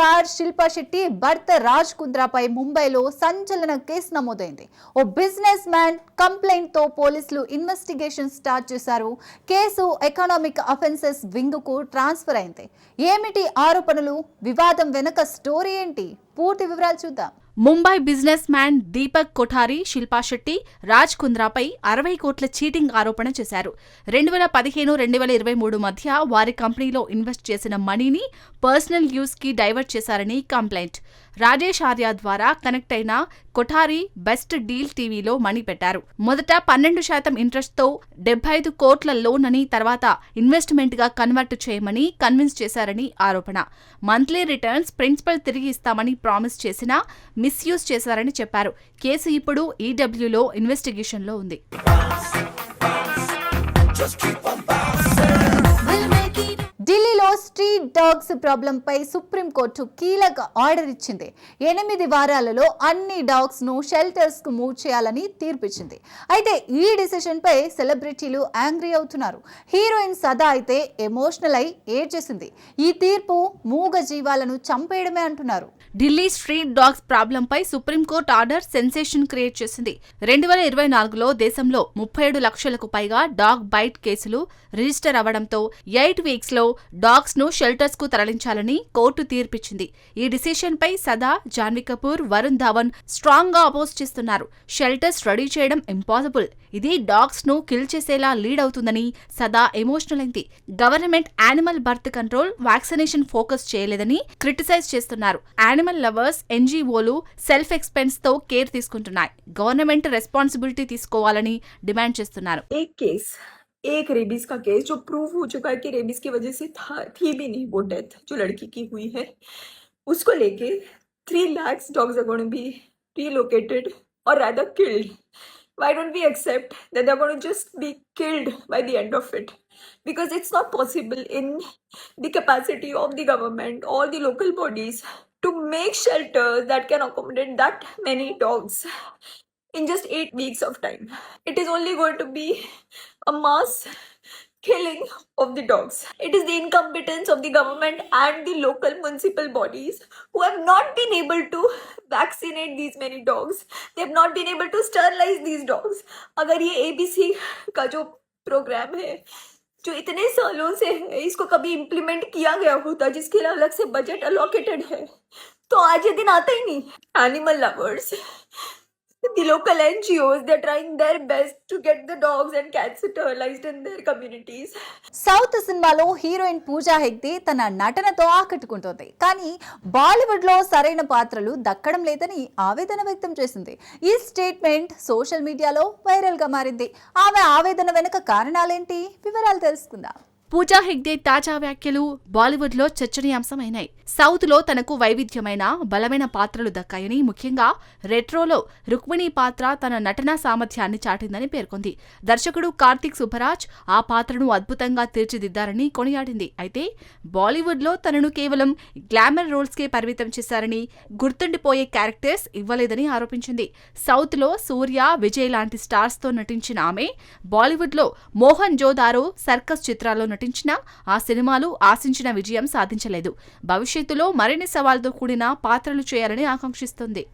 Star Shilpa Shetty భర్త రాజ్ కుంద్రాపై ముంబైలో సంచలన కేసు నమోదైంది. ఓ బిజినెస్ మ్యాన్ కంప్లైంట్తో పోలీసులు ఇన్వెస్టిగేషన్ స్టార్ట్ చేశారు. కేసు ఎకనామిక్ అఫెన్సెస్ వింగ్కు ట్రాన్స్ఫర్ అయింది. ఏమిటి ఆరోపణలు? వివాదం వెనుక స్టోరీ ఏంటి? పూర్తి వివరాలు చూద్దాం. ముంబై బిజినెస్ మ్యాన్ దీపక్ కొఠారి శిల్పా శెట్టి రాజ్ కుంద్రాపై అరవై కోట్ల చీటింగ్ ఆరోపణ చేశారు. రెండు వేల పదిహేను రెండు వేల ఇరవై మూడు మధ్య వారి కంపెనీలో ఇన్వెస్ట్ చేసిన మనీని పర్సనల్ యూస్కి డైవర్ట్ చేశారని కంప్లైంట్. రాజేష్ ఆర్య ద్వారా కనెక్ట్ అయిన కొఠారి బెస్ట్ డీల్ టీవీలో మణి పెట్టారు. మొదట పన్నెండు శాతం ఇంట్రెస్ట్తో డెబ్బై ఐదు కోట్ల లోన్ అని తర్వాత ఇన్వెస్ట్మెంట్గా కన్వర్ట్ చేయమని కన్విన్స్ చేశారని ఆరోపణ. మంత్లీ రిటర్న్స్ ప్రిన్సిపల్ తిరిగి ఇస్తామని ప్రామిస్ చేసినా మిస్యూజ్ చేశారని చెప్పారు. కేసు ఇప్పుడు ఈడబ్ల్యూలో ఇన్వెస్టిగేషన్లో ఉంది. డాగ్స్ ప్రాబ్లంపై సుప్రీంకోర్టు కీలక ఆర్డర్ ఇచ్చింది. ఎనిమిది వారాలలో అన్ని డాగ్స్ను మూవ్ చేయాలని తీర్పిచ్చింది. అయితే ఈ డిసిషన్పై సెలబ్రిటీలు యాంగ్రీ అవుతున్నారు. హీరోయిన్ సదా అయితే ఎమోషనల్ అయి ఏడ్చేసింది. ఈ తీర్పు మూగ జీవాలను చంపేయడమే అంటున్నారు. Delhi street dogs ప్రాబ్లంపై supreme court order sensation create చేసింది. రెండు వేల ఇరవై నాలుగులో దేశంలో ముప్పై ఏడు లక్షలకు పైగా డాగ్ బైట్ కేసులు రిజిస్టర్ అవ్వడంతో ఎయిట్ వీక్స్లో డాగ్స్ షెల్టర్స్కు షెల్టర్స్కు తరలించాలని కోర్టు తీర్పిచ్చింది. ఈ డిసిషన్ పై సదా జాన్వీ కపూర్ వరుణ్ ధవన్ స్ట్రాంగ్గా అపోజ్ చేస్తున్నారు. షెల్టర్స్ రెడీ చేయడం ఇంపాసిబుల్. ఇది డాగ్స్ను కిల్ చేసేలా లీడ్ అవుతుందని సదా ఎమోషనల్ అయింది. Government animal birth control vaccination focus చేయలేదని క్రిటిసైజ్ చేస్తున్నారు. యానిమల్ లవర్స్ ఎన్జీఓలు సెల్ఫ్ ఎక్స్పెన్స్తో కేర్ తీసుకుంటున్నాయి. గవర్నమెంట్ రెస్పాన్సిబిలిటీ తీసుకోవాలని డిమాండ్ చేస్తున్నారు. एक रेबीज का केस जो प्रूव हो चुका है कि रेबीज की वजह से था, थी भी नहीं वो डेथ जो लड़की की हुई है। उसको लेके three lakhs dogs are gonna be relocated or rather killed why don't we accept that they gonna just be killed by the end of it because it's not possible in the capacity of the government or the local bodies to make shelter that can accommodate that many dogs in just eight weeks of time. It is only going to be a mass killing of the dogs. It is the incompetence of the government and the local municipal bodies who have not been able to vaccinate these many dogs. They have not been able to sterilize these dogs. अगर ये ABC का जो programme है जो इतने सालों से है इसको कभी इम्प्लीमेंट किया गया होता जिसके लिए अलग से बजट अलोकेटेड है तो आज ये दिन आता ही नहीं animal lovers the local NGOs, they're trying their best to get the dogs and cats sterilized in their communities. South సినిమాలో హీరోయిన్ పూజా హెగ్దే తన నటనతో ఆకట్టుకుంటోంది. కానీ బాలీవుడ్లో సరైన పాత్రలు దక్కడం లేదని ఆవేదన వ్యక్తం చేసింది. ఈ స్టేట్మెంట్ సోషల్ మీడియాలో వైరల్గా మారింది. ఆమె ఆవేదన వెనుక కారణాలేంటి? వివరాలు తెలుసుకుందాం. పూజా హెగ్డే తాజా వ్యాఖ్యలు బాలీవుడ్లో చర్చనీయాంశమైనాయి. సౌత్లో తనకు వైవిధ్యమైన బలమైన పాత్రలు దక్కాయని ముఖ్యంగా రెట్రోలో రుక్మిణి పాత్ర తన నటనా సామర్థ్యాన్ని చాటిందని పేర్కొంది. దర్శకుడు కార్తిక్ సుబ్బరాజ్ ఆ పాత్రను అద్భుతంగా తీర్చిదిద్దారని కొనియాడింది. అయితే బాలీవుడ్లో తనను కేవలం గ్లామర్ రోల్స్ కే పరిమితం చేశారని గుర్తుండిపోయే క్యారెక్టర్స్ ఇవ్వలేదని ఆరోపించింది. సౌత్లో సూర్య విజయ్ లాంటి స్టార్స్తో నటించిన ఆమె బాలీవుడ్లో మోహన్ జోదారో సర్కస్ చిత్రాల్లో నటించినా ఆ సినిమాలు ఆశించిన విజయం సాధించలేదు. భవిష్యత్తులో మరిన్ని సవాల్తో కూడిన పాత్రలు చేయాలని ఆకాంక్షిస్తుంది.